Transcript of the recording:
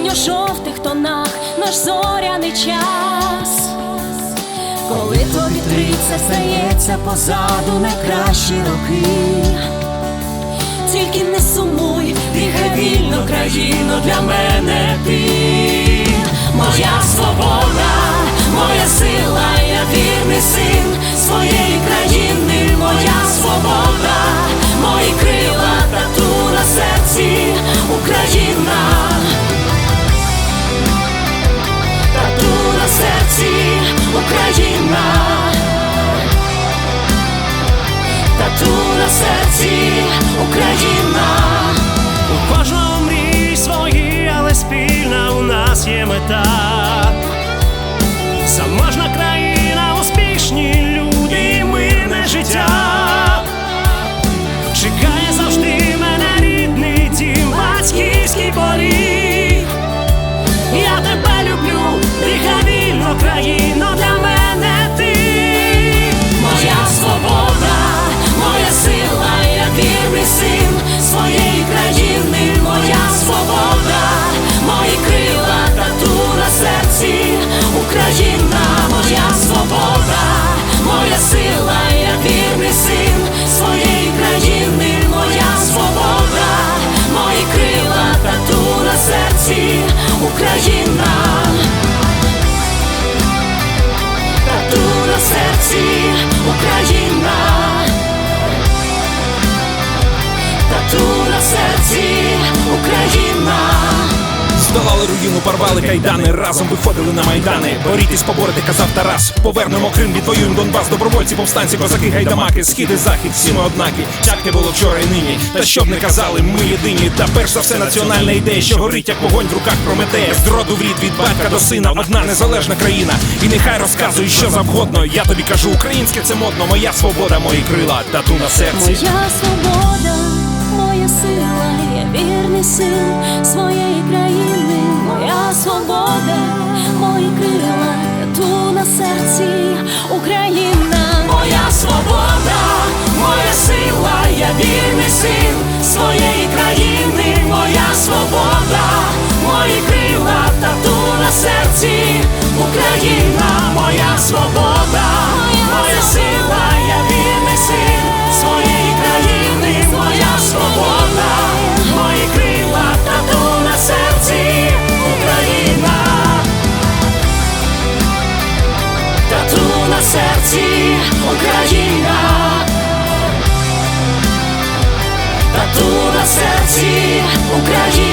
в синьо-жовтих тонах, наш зоряний час. Коли тобі триця стається позаду найкращі роки. Тільки не сумуй, дихай вільно, країно, для мене ти, моя свобода, Україна. Україна. Тату на серці Україна, тату на серці Україна. Здолали руїну, порвали кайдани, разом виходили на майдани. Борітесь, поборете, казав Тарас. Повернемо Крим, відвоюємо Донбас, добровольці, повстанці, козаки, гайдамаки, схід і захід, всі ми однакі. Так не було вчора і нині. Та щоб не казали, ми єдині. Та перш за все національна ідея, що горить, як вогонь в руках Прометея. З роду в рід від батька до сина, одна незалежна країна. І нехай розказує, що завгодно. Я тобі кажу, українське це модно, моя свобода, мої крила, тату на серці. Моя свобода, моя сила, я вірний син серці, Україна, моя свобода, моя сила, я вільний син своєї країни, моя свобода, мої крила, тату на серці, Україна, моя свобода, тату на серці, Україна.